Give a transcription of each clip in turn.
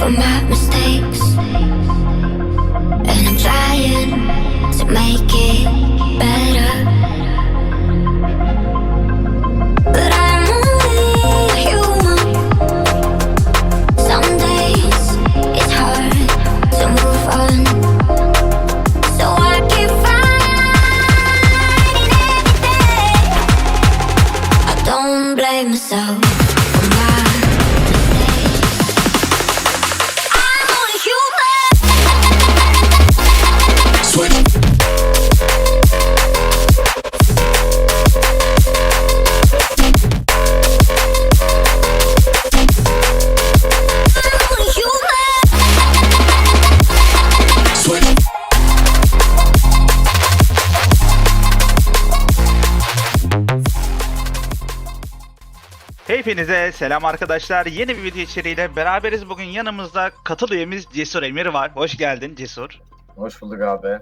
from my mistakes. And I'm trying to make it Hepinize selam arkadaşlar. Yeni bir video içeriğiyle beraberiz. Bugün yanımızda katıl üyemiz Cesur Emir var. Hoş geldin Cesur. Hoş bulduk abi.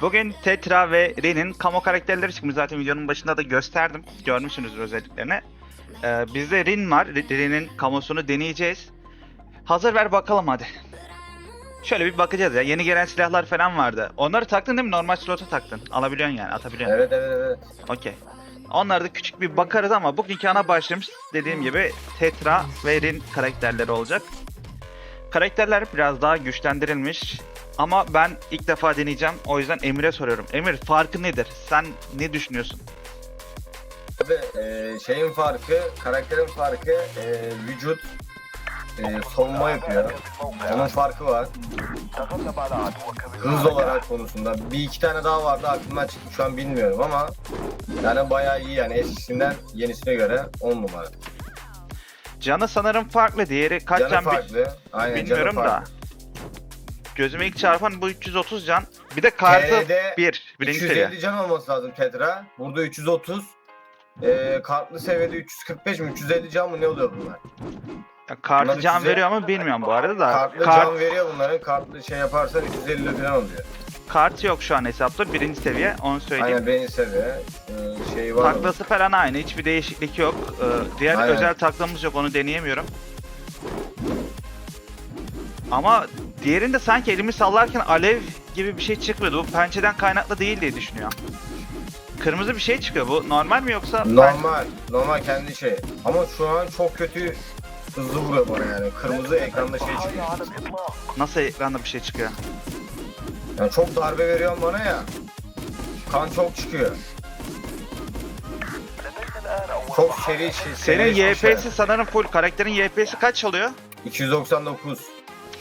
Bugün Tetra ve Rin'in kamo karakterleri çıkmış. Zaten videonun başında da gösterdim. Görmüşsünüzdür özelliklerini. Ee, bizde Rin var. Rin'in kamosunu deneyeceğiz. Hazır ver bakalım hadi. Şöyle bir bakacağız ya. Yeni gelen silahlar falan vardı. Onları taktın değil mi? Normal slota taktın. Alabiliyorsun yani. Atabiliyorsun. Evet evet evet. Okey. Onlara da küçük bir bakarız ama bugünkü ana başlığımız dediğim gibi Tetra ve Rin karakterleri olacak. Karakterler biraz daha güçlendirilmiş ama ben ilk defa deneyeceğim. O yüzden Emir'e soruyorum. Emir farkı nedir? Sen ne düşünüyorsun? Abi e, şeyin farkı, karakterin farkı e, vücut e, savunma yapıyor. Onun farkı var. Hız olarak konusunda. Bir iki tane daha vardı aklımdan çıktı şu an bilmiyorum ama yani bayağı iyi yani eskisinden yenisine göre 10 numara. Canı sanırım farklı. Diğeri kaç Canı can farklı. Aynen bilmiyorum canı da. farklı. Gözüme ilk çarpan bu 330 can. Bir de kartı TR'de 1. Birinci seviye. 250 can olması lazım Tetra. Burada 330. E, kartlı seviyede 345 mi 350 can mı ne oluyor bunlar? Ya kartı Bunlar can 350 veriyor ama bilmiyorum bu arada da. Kartlı Kart, can veriyor bunların. Kartlı şey yaparsan 350 falan oluyor. kart yok şu an hesapta. Birinci seviye. Onu söyleyeyim. Aynen beni seviye. Ee, şey var. Taklası falan aynı. Hiçbir değişiklik yok. Ee, diğer Aynen. özel taklamız yok. Onu deneyemiyorum. Ama diğerinde sanki elimi sallarken alev gibi bir şey çıkmıyordu. Bu pençeden kaynaklı değil diye düşünüyorum. Kırmızı bir şey çıkıyor. Bu normal mi yoksa? Normal. Normal kendi şey. Ama şu an çok kötü hızlı vuruyor bana yani. Kırmızı ekranda şey çıkıyor. Nasıl ekranda bir şey çıkıyor? Yani çok darbe veriyor bana ya. Kan çok çıkıyor. Çok seri şey. Senin serileşmiş YP'si sanırım full. Karakterin YP'si kaç oluyor? yani. 299.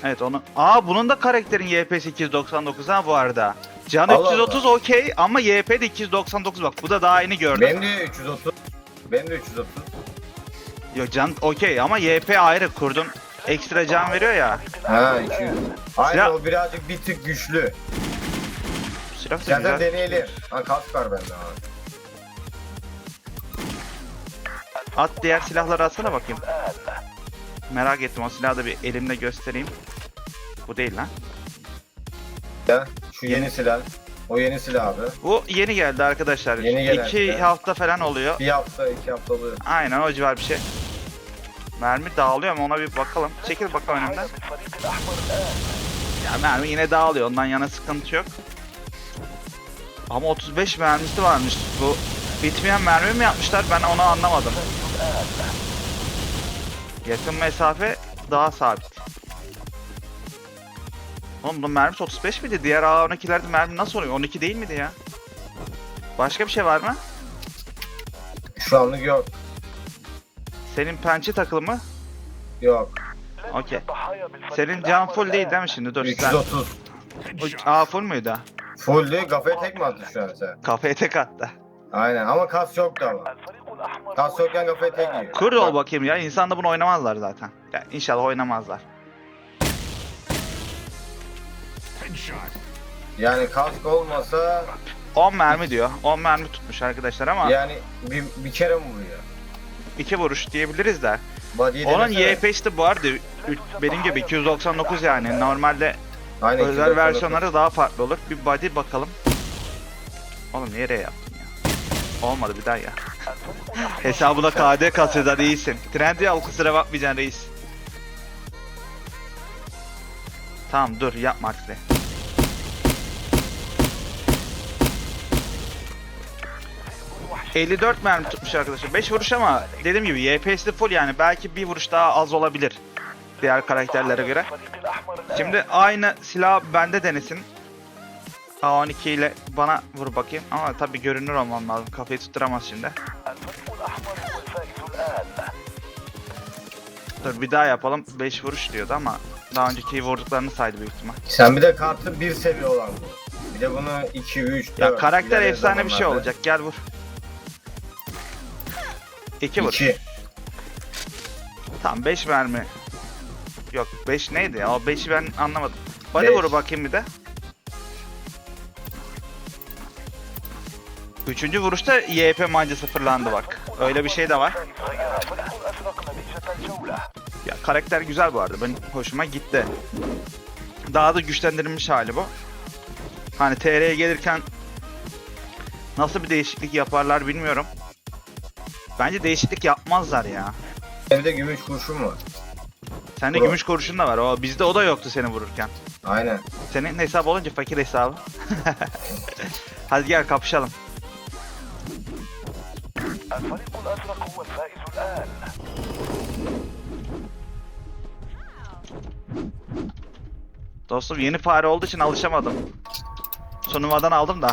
Evet onu. Aa bunun da karakterin YP'si 299 ha bu arada. Can Allah 330 okey ama YP de 299 bak. Bu da daha yeni gördüm. Benim de 330. Benim de 330. Yok can okey ama YP ayrı kurdun. Ekstra can veriyor ya. Ha 200. Aynen Silah- o birazcık bir tık güçlü. Silah da Zaten güzel. deneyelim. Ha kask var bende ha. At diğer silahları atsana bakayım. Merak ettim o silahı da bir elimde göstereyim. Bu değil lan. Ya şu yeni silah. O yeni silah abi. Bu yeni geldi arkadaşlar. Yeni gelen İki silah. hafta falan oluyor. Bir hafta, iki hafta oluyor. Aynen o civar bir şey. Mermi dağılıyor mu ona bir bakalım. Çekil bakalım önümden. Ya mermi yine dağılıyor ondan yana sıkıntı yok. Ama 35 mermisi varmış. Bu bitmeyen mermi mi yapmışlar ben onu anlamadım. Yakın mesafe daha sabit. Oğlum bunun mermisi 35 miydi? Diğer A12'lerde mermi nasıl oluyor? 12 değil miydi ya? Başka bir şey var mı? Şu anlık yok. Senin pençe takılı mı? Yok. Okey. Senin can full değil değil mi şimdi? Dur sen. 330. Aa full müydü? Full değil, kafaya tek mi attın şu an sen? Kafaya tek attı. Aynen ama kas yoktu ama. Kas yokken kafaya tek yiyor. Kur ol Bak, bakayım ya. İnsan da bunu oynamazlar zaten. Ya inşallah oynamazlar. Yani kask olmasa 10 mermi diyor. 10 mermi tutmuş arkadaşlar ama yani bir, bir kere mi vuruyor? İki vuruş diyebiliriz de. Body'yi Onun denesene. YP'si de bu arada ü- benim gibi 299 yani. Normalde Aynen, özel 299. versiyonları daha farklı olur. Bir body bakalım. Oğlum nereye yaptın ya? Olmadı bir daha ya. Hesabına KD kasıyorlar iyisin. Trendy al kusura bakmayacaksın reis. Tamam dur yapma Aksine. ...54 mermi tutmuş arkadaşlar. 5 vuruş ama dediğim gibi YPS'li full yani. Belki bir vuruş daha az olabilir. Diğer karakterlere göre. Şimdi aynı silah bende denesin. A12 ile bana vur bakayım. Ama tabii görünür olmam lazım. Kafayı tutturamaz şimdi. Dur bir daha yapalım. 5 vuruş diyordu ama daha önceki vurduklarını saydı büyük ihtimal. Sen bir de kartı bir seviye olan. Bir de bunu 2, 3, 4. Ya karakter efsane bir şey olacak. Gel vur. 2 vur. 2. Tamam 5 mermi. Yok 5 neydi ya? O 5'i ben anlamadım. Body Beş. vuru bakayım bir de. Üçüncü vuruşta YP manca sıfırlandı bak. Öyle bir şey de var. Ya karakter güzel bu arada. Benim hoşuma gitti. Daha da güçlendirilmiş hali bu. Hani TR'ye gelirken nasıl bir değişiklik yaparlar bilmiyorum. Bence değişiklik yapmazlar ya. Evde gümüş kurşun var. Sende Bro. gümüş kurşun da var. O bizde o da yoktu seni vururken. Aynen. Senin hesabı olunca fakir hesabı. Hadi gel kapışalım. Dostum yeni fare olduğu için alışamadım. Sunumadan aldım da.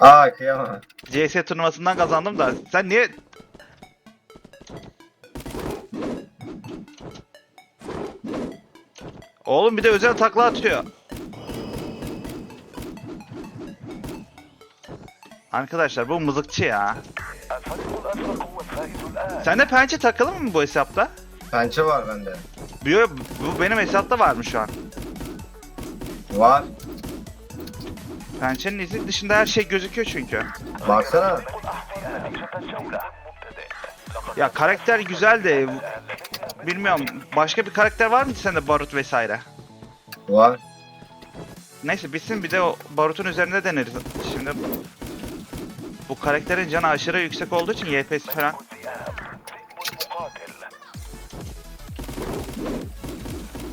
Aa kıyamam. CS turnuvasından kazandım da sen niye Oğlum bir de özel takla atıyor. Arkadaşlar bu mızıkçı ya. Sende pençe takılı mı bu hesapta? Pençe var bende. Bu, bu benim hesapta var mı şu an? Var. Pençenin izi dışında her şey gözüküyor çünkü. Baksana. Ya karakter güzel de bilmiyorum başka bir karakter var mı sende barut vesaire? Var. Neyse bitsin bir de o barutun üzerinde deneriz. Şimdi bu karakterin canı aşırı yüksek olduğu için YP'si falan.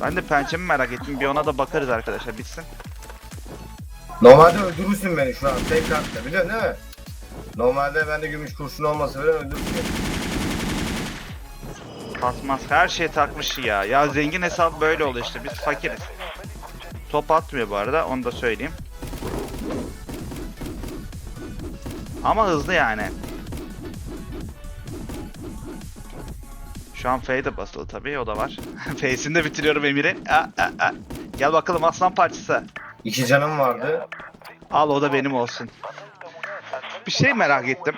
Ben de pençemi merak ettim. Bir ona da bakarız arkadaşlar bitsin. Normalde öldürürsün beni şu an tek kartla biliyorsun değil mi? Normalde bende gümüş kurşun olmasa bile öldürürsün. Pasmaz her şey takmış ya. Ya zengin hesap böyle oluyor işte. Biz fakiriz. Top atmıyor bu arada onu da söyleyeyim. Ama hızlı yani. Şu an F de basılı tabii o da var. F'sini de bitiriyorum Emir'i. Aa, aa, aa. Gel bakalım aslan parçası. İki canım vardı. Al o da benim olsun. Bir şey merak ettim.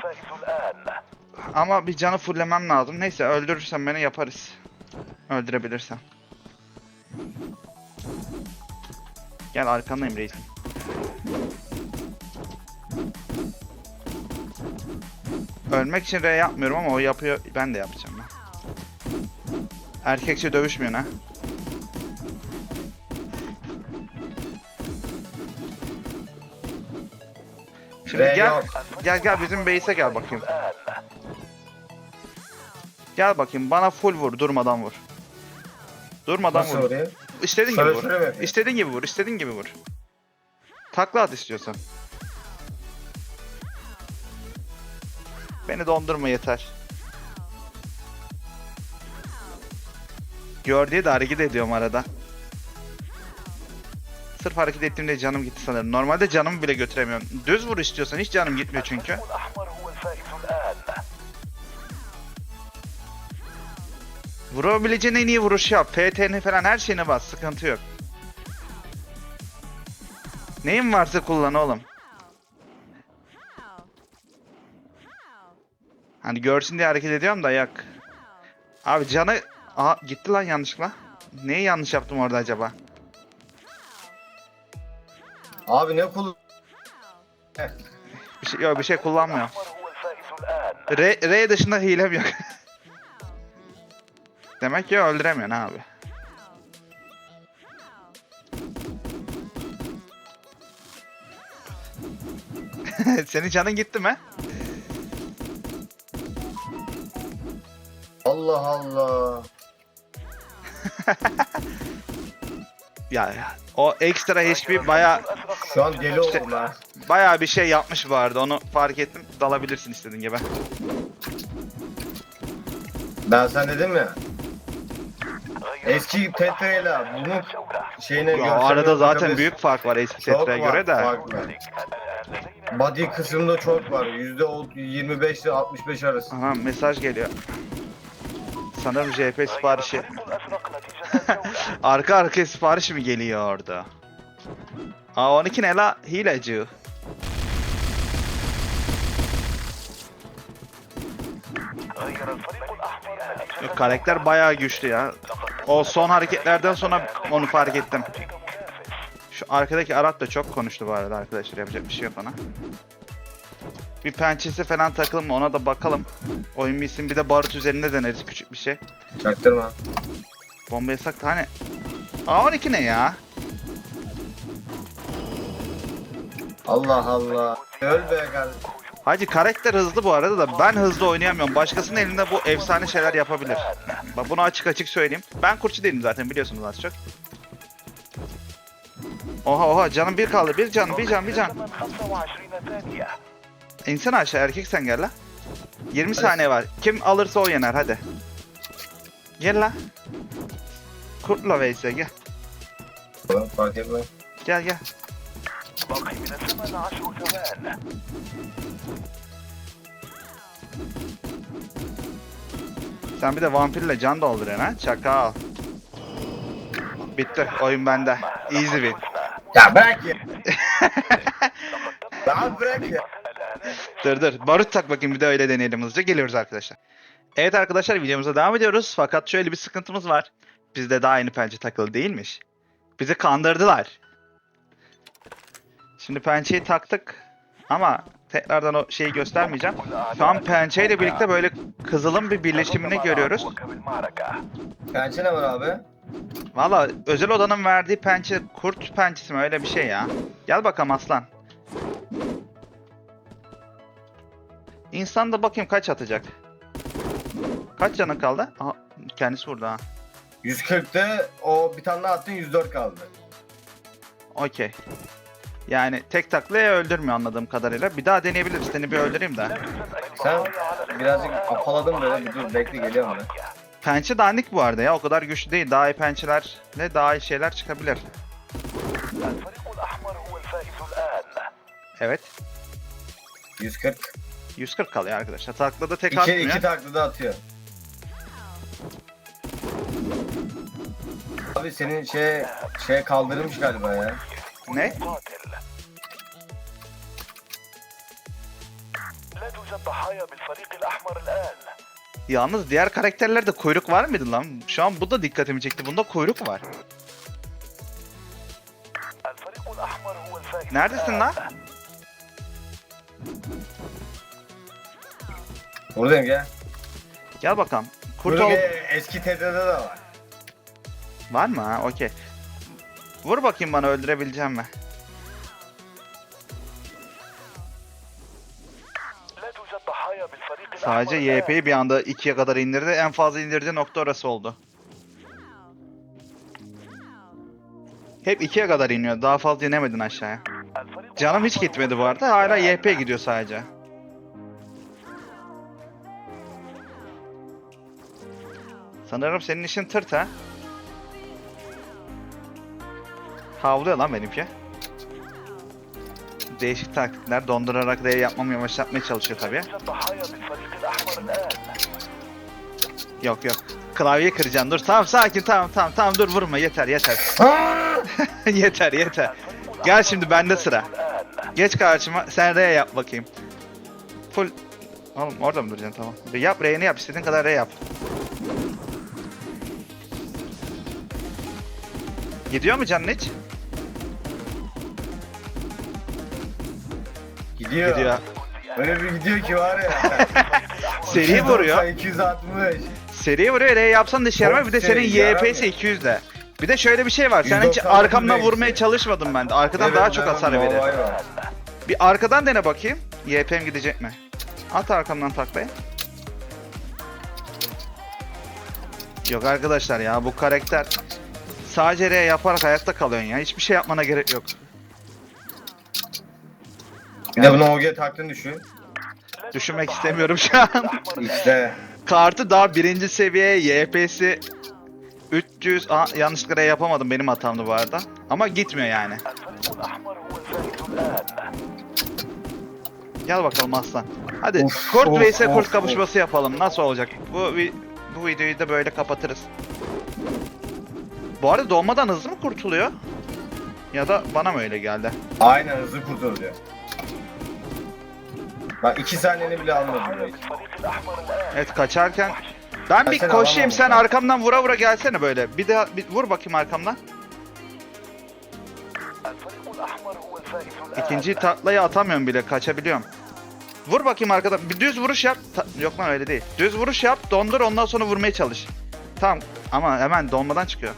Ama bir canı fullemem lazım. Neyse öldürürsen beni yaparız. Öldürebilirsen. Gel arkandayım reisim. Ölmek için R yapmıyorum ama o yapıyor. Ben de yapacağım ben. Erkekçe dövüşmüyor ha. Şimdi gel, yok. gel gel bizim base'e gel bakayım. Gel bakayım bana full vur durmadan vur. Durmadan Nasıl vur. oraya? İstediğin Şöyle gibi vur. yapayım? İstediğin gibi vur. istediğin gibi vur. Takla at istiyorsan. Beni dondurma yeter. Gör diye de hareket ediyorum arada. Sırf hareket ettiğimde canım gitti sanırım. Normalde canımı bile götüremiyorum. Düz vur istiyorsan hiç canım gitmiyor çünkü. Vurabileceğin en iyi vuruşu yap. FT'ni falan her şeyine bas. Sıkıntı yok. Neyin varsa kullan oğlum. Hani görsün diye hareket ediyorum da yak. Abi canı... Aha gitti lan yanlışlıkla. Neyi yanlış yaptım orada acaba? Abi ne kullan? Bir şey, yok bir şey kullanmıyorum. R, R dışında hilem yok. Demek ki öldüremiyorsun abi. Senin canın gitti mi? Allah Allah. ya, ya o ekstra HP baya şu an deli oldum ha. baya bir şey yapmış bu arada. Onu fark ettim. Dalabilirsin istediğin gibi. Ben sen dedim ya. Eski Tetra ile bunun şeyine Ya, görseline arada zaten büyük fark var eski Çok Tetra'ya var, göre de. fark var. Body kısmında çok var. Yüzde o- 25 ile 65 arası. Aha mesaj geliyor. Sanırım JP siparişi. Arka arkaya sipariş mi geliyor orada? Aa 12 ne la? Hileci. Yok, karakter bayağı güçlü ya. O son hareketlerden sonra onu fark ettim. Şu arkadaki Arat da çok konuştu bu arada arkadaşlar yapacak bir şey yok ona. Bir pençesi falan takılım mı ona da bakalım. Oyun bitsin bir de barut üzerinde deneriz küçük bir şey. Çaktırma. Bomba yasak da hani. A12 ne ya? Allah Allah. Öl be kardeşim. Hacı karakter hızlı bu arada da ben hızlı oynayamıyorum. Başkasının elinde bu efsane şeyler yapabilir. Bak bunu açık açık söyleyeyim. Ben kurtçu değilim zaten biliyorsunuz az çok. Oha oha canım bir kaldı. Bir can bir can bir can. İnsene aşağı erkek sen gel la. 20 saniye var. Kim alırsa o yener hadi. Gel la. Kurtla Veysel gel. Fark. Gel gel. باقي من الزمن عشر ثوان Sen bir de vampirle can dolduruyorsun ha. Çakal. Bitti. Oyun bende. Easy win. Ya bırak ya. Daha bırak ya. Dur dur. Barut tak bakayım bir de öyle deneyelim hızlıca. Geliyoruz arkadaşlar. Evet arkadaşlar videomuza devam ediyoruz. Fakat şöyle bir sıkıntımız var. Bizde daha yeni pençe takılı değilmiş. Bizi kandırdılar. Şimdi pençeyi taktık. Ama tekrardan o şeyi göstermeyeceğim. Şu an pençeyle birlikte böyle kızılın bir birleşimini görüyoruz. Pençe ne var abi? Valla özel odanın verdiği pençe kurt pençesi mi öyle bir şey ya. Gel bakalım aslan. İnsan da bakayım kaç atacak. Kaç canın kaldı? Aha, kendisi vurdu ha. 140'tı. O bir tane attın 104 kaldı. Okey. Yani tek taklaya öldürmüyor anladığım kadarıyla. Bir daha deneyebiliriz. Seni bir öldüreyim de. Sen birazcık apaladın böyle. Bir dur bekle geliyor mu? Pençe dandik bu arada ya. O kadar güçlü değil. Daha iyi pençelerle daha iyi şeyler çıkabilir. Evet. 140. 140 kalıyor arkadaşlar. Taklada tek iki, atmıyor. 2 taklada atıyor. Abi senin şey şey kaldırmış galiba ya. Ne? Yalnız diğer karakterlerde kuyruk var mıydı lan? Şu an bu da dikkatimi çekti. Bunda kuyruk var. Neredesin lan? Buradayım gel. Gel bakalım. Kurt eski TD'de de var. Var mı ha? Okey. Vur bakayım bana öldürebileceğim mi? Sadece YP'yi bir anda 2'ye kadar indirdi. En fazla indirdiği nokta orası oldu. Hep 2'ye kadar iniyor. Daha fazla inemedin aşağıya. Canım hiç gitmedi bu arada. Hala YP gidiyor sadece. Sanırım senin işin tırt ha. Havlıyor lan benimki değişik taktikler dondurarak değer yapmamı yavaşlatmaya çalışıyor tabi. Yok yok. Klavye kıracağım dur. Tamam sakin tamam tamam tamam dur vurma yeter yeter. yeter yeter. Gel şimdi bende sıra. Geç karşıma sen R yap bakayım. Full Oğlum orada mı duracaksın tamam. Yap R'ni yap istediğin kadar R yap. Gidiyor mu canın hiç? Gidiyor. Gidiyor. Böyle bir gidiyor ki var ya. Seri vuruyor. 260. Seri vuruyor R yapsan da işe yaramıyor. Bir de senin. YP'si 200 de. Bir de şöyle bir şey var. Sen hiç 190 arkamdan neyse. vurmaya çalışmadın ben de. Arkadan daha çok hasar verir. Bir arkadan dene bakayım. YP'm gidecek mi? At arkamdan taklayı. Yok arkadaşlar ya bu karakter Sadece R yaparak hayatta kalıyorsun ya. Hiçbir şey yapmana gerek yok. Bir de bunu OG taktığını düşün. Düşünmek istemiyorum şu an. İşte. Kartı daha birinci seviye YP'si 300... Aa, yanlışlıkla yapamadım benim hatamdı bu arada. Ama gitmiyor yani. Gel bakalım aslan. Hadi of, kurt of, vs kurt of, kapışması of. yapalım. Nasıl olacak? Bu bu videoyu da böyle kapatırız. Bu arada dolmadan hızlı mı kurtuluyor? Ya da bana mı öyle geldi? Aynen hızlı kurtuluyor. Bak iki saniyeni bile almadım belki. Evet kaçarken. Ben, Ben bir koşayım alamam sen arkamdan vura vura gelsene böyle. Bir daha bir vur bakayım arkamdan. İkinciyi taklayı atamıyorum bile kaçabiliyorum. Vur bakayım arkadan. Bir düz vuruş yap. Ta- Yok lan öyle değil. Düz vuruş yap dondur ondan sonra vurmaya çalış. Tamam ama hemen donmadan çıkıyor.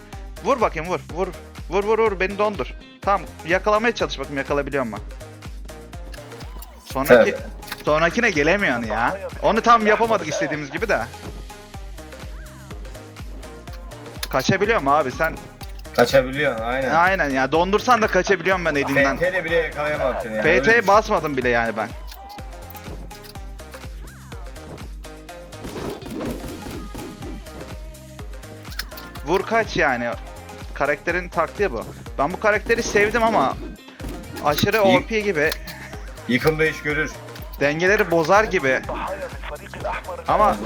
Vur bakayım vur vur. Vur vur vur beni dondur. Tamam yakalamaya çalış bakayım yakalayabiliyor mu? Sonraki Tabii sonrakine gelemiyorsun ya. Onu tam yapamadık istediğimiz gibi de. Kaçabiliyor mu abi sen? Kaçabiliyorsun aynen. Aynen ya dondursan da kaçabiliyorum ben elinden. FT'yle bile yakalayamam seni yani. Öyle PT'ye düşün. basmadım bile yani ben. Vur kaç yani. Karakterin taktiği bu. Ben bu karakteri sevdim ama aşırı. OP gibi Yıkımda iş görür dengeleri bozar gibi. Ama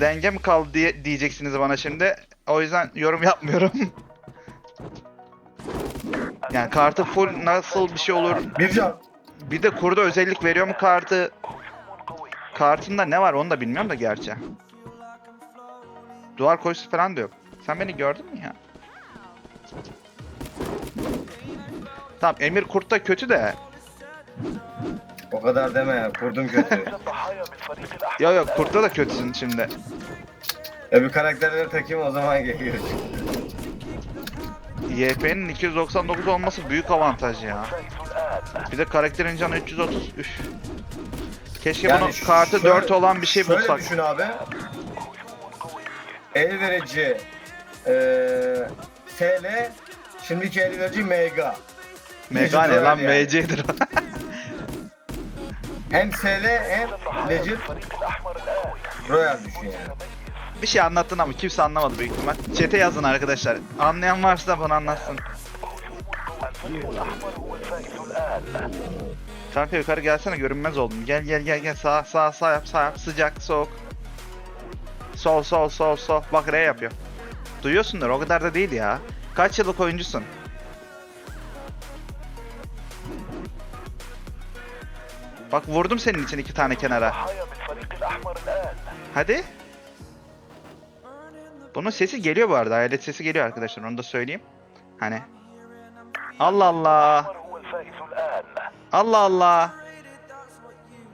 denge mi kaldı diye diyeceksiniz bana şimdi. O yüzden yorum yapmıyorum. yani kartı full nasıl bir şey olur? Bir de kurda özellik veriyor mu kartı? Kartında ne var onu da bilmiyorum da gerçi. Duvar koyusu falan da yok. Sen beni gördün mü ya? Tamam Emir Kurt da kötü de. O kadar deme ya. Kurdum kötü. Yok yok kurtta da kötüsün şimdi. E, Öbür karakterleri takayım o zaman geliyor. YP'nin 299 olması büyük avantaj ya. Bir de karakterin canı 330. Üf. Keşke Yani bunun kartı şöyle- 4 olan bir şey Şöyle bulsak. düşün abi. El verici eee TL Şimdiki el verici mega. Mega ne lan? Dijital yani. MC'dir. Hem SL hem Legit Royal düşüyor yani. Bir şey anlattın ama kimse anlamadı büyük ihtimal. Çete yazın arkadaşlar. Anlayan varsa bana anlatsın. Kanka yukarı gelsene görünmez oldum. Gel gel gel gel sağ sağ sağ yap sağ yap. Sıcak soğuk. Sol sol sol sol. Bak R yapıyor. Duyuyorsundur o kadar da değil ya. Kaç yıllık oyuncusun? Bak vurdum senin için iki tane kenara. Hadi. Bunun sesi geliyor bu arada. Hayalet sesi geliyor arkadaşlar. Onu da söyleyeyim. Hani. Allah Allah. Allah Allah.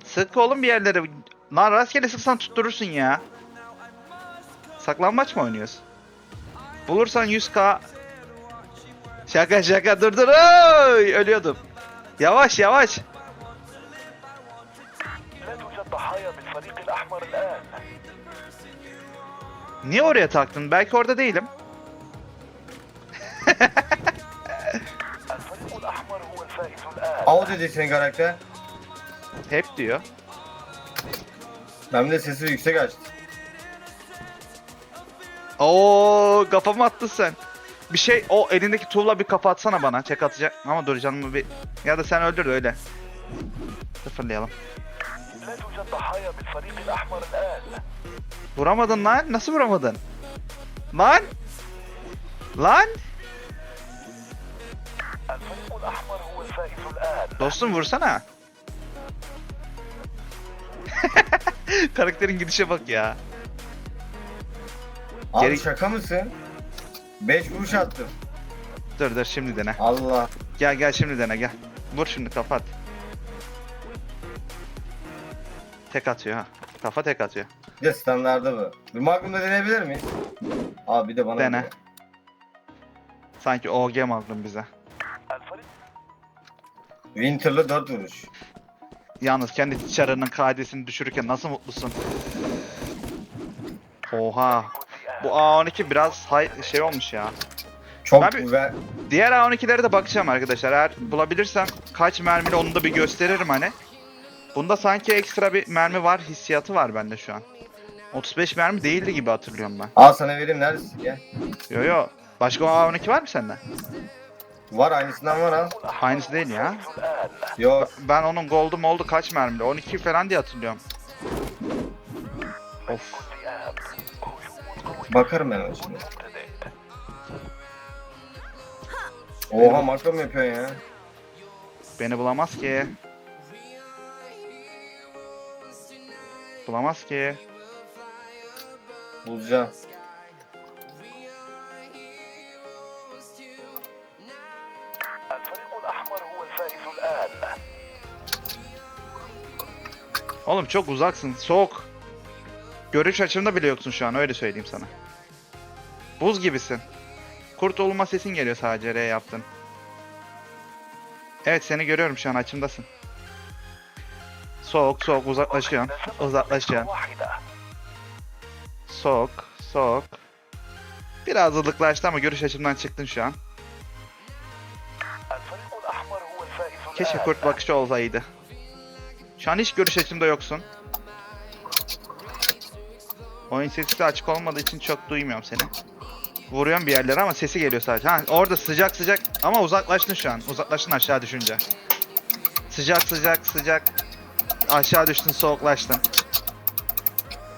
Sık oğlum bir yerlere. Lan rastgele sıksan tutturursun ya. Saklanmaç mı oynuyorsun? Bulursan 100k. Şaka şaka dur dur. Oy! Ölüyordum. Yavaş yavaş. لا توجد ضحايا بالفريق الأحمر الآن Niye oraya taktın? Belki orada değilim. الفريق الأحمر هو الفائز الآن Av dedi senin karakter. Hep diyor. Ben de sesi yüksek açtım. Oo kafamı attın sen. Bir şey o elindeki tuğla bir kafa atsana bana. Çek atacak. Ama dur canımı bir... Ya da sen öldür de öyle. Sıfırlayalım. لا توجد ضحايا بالفريق الأحمر الآن Vuramadın lan. Nasıl vuramadın? Lan! Lan! الفريق الأحمر هو الفائز الآن Dostum vursana. Karakterin gidişe bak ya. Abi Geri- şaka mısın? 5 vuruş attım. Dur dur şimdi dene. Allah. Gel gel şimdi dene gel. Vur şimdi kapat. Tek atıyor ha. Kafa tek atıyor. Bir de standarda bu. Bir Magnum'da deneyebilir miyiz? Abi bir de bana... Dene. Sanki OG Magnum bize. Winter'lı 4 vuruş. Yalnız kendi çarının kaidesini düşürürken nasıl mutlusun? Oha. Bu A12 biraz high, şey olmuş ya. Çok ben güzel. Diğer A12'lere de bakacağım arkadaşlar. Eğer bulabilirsem kaç mermili onu da bir gösteririm hani. Bunda sanki ekstra bir mermi var hissiyatı var bende şu an. 35 mermi değildi gibi hatırlıyorum ben. Al sana vereyim neredesin ya? Yo yo. Başka A12 var mı sende? Var aynısından var ha. Aynısı değil ya. Yok. Ben onun gold'um oldu kaç mermili? 12 falan diye hatırlıyorum. Of. Bakarım ben ona şimdi. Oha makro mu yapıyorsun ya? Beni bulamaz ki. Bulamaz ki. Bulacağım. Oğlum çok uzaksın. Soğuk. Görüş açımda bile yoksun şu an öyle söyleyeyim sana. Buz gibisin. Kurt olma sesin geliyor sadece R yaptın. Evet seni görüyorum şu an açımdasın. Sok sok uzaklaşıyorsun. Uzaklaşıyorsun. Sok sok. Biraz ılıklaştı ama görüş açımdan çıktın şu an. Keşke kurt bakışı olsaydı. Şu an hiç görüş açımda yoksun. Oyun sesi de açık olmadığı için çok duymuyorum seni. Vuruyorum bir yerlere ama sesi geliyor sadece. Ha orada sıcak sıcak ama uzaklaştın şu an. Uzaklaştın aşağı düşünce. Sıcak sıcak sıcak. Aşağı düştün soğuklaştın.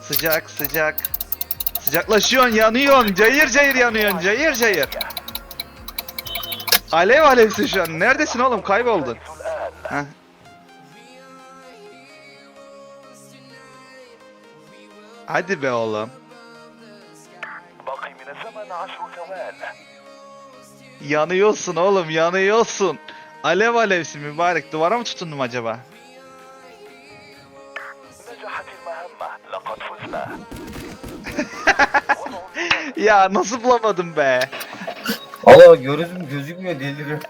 Sıcak sıcak. Sıcaklaşıyorsun yanıyorsun. Cayır cayır yanıyorsun. Cayır cayır. Alev alevsin şu an. Neredesin oğlum kayboldun. Heh. Hadi be oğlum. Yanıyorsun oğlum yanıyorsun. Alev alevsin mübarek. Duvara mı tutundum acaba? Ya nasıl bulamadım be? Allah gözüm gözükmüyor deliriyor.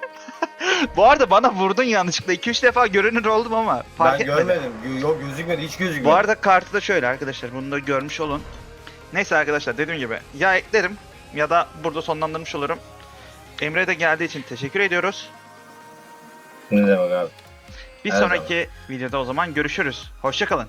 Bu arada bana vurdun yanlışlıkla. 2-3 defa görünür oldum ama fark ben etmedim. görmedim. Gö- Yok gözükmedi hiç Bu gözükmedi. arada kartı da şöyle arkadaşlar. Bunu da görmüş olun. Neyse arkadaşlar dediğim gibi ya eklerim ya da burada sonlandırmış olurum. Emre de geldiği için teşekkür ediyoruz. Ne demek abi? Bir Her sonraki videoda o zaman görüşürüz. Hoşçakalın.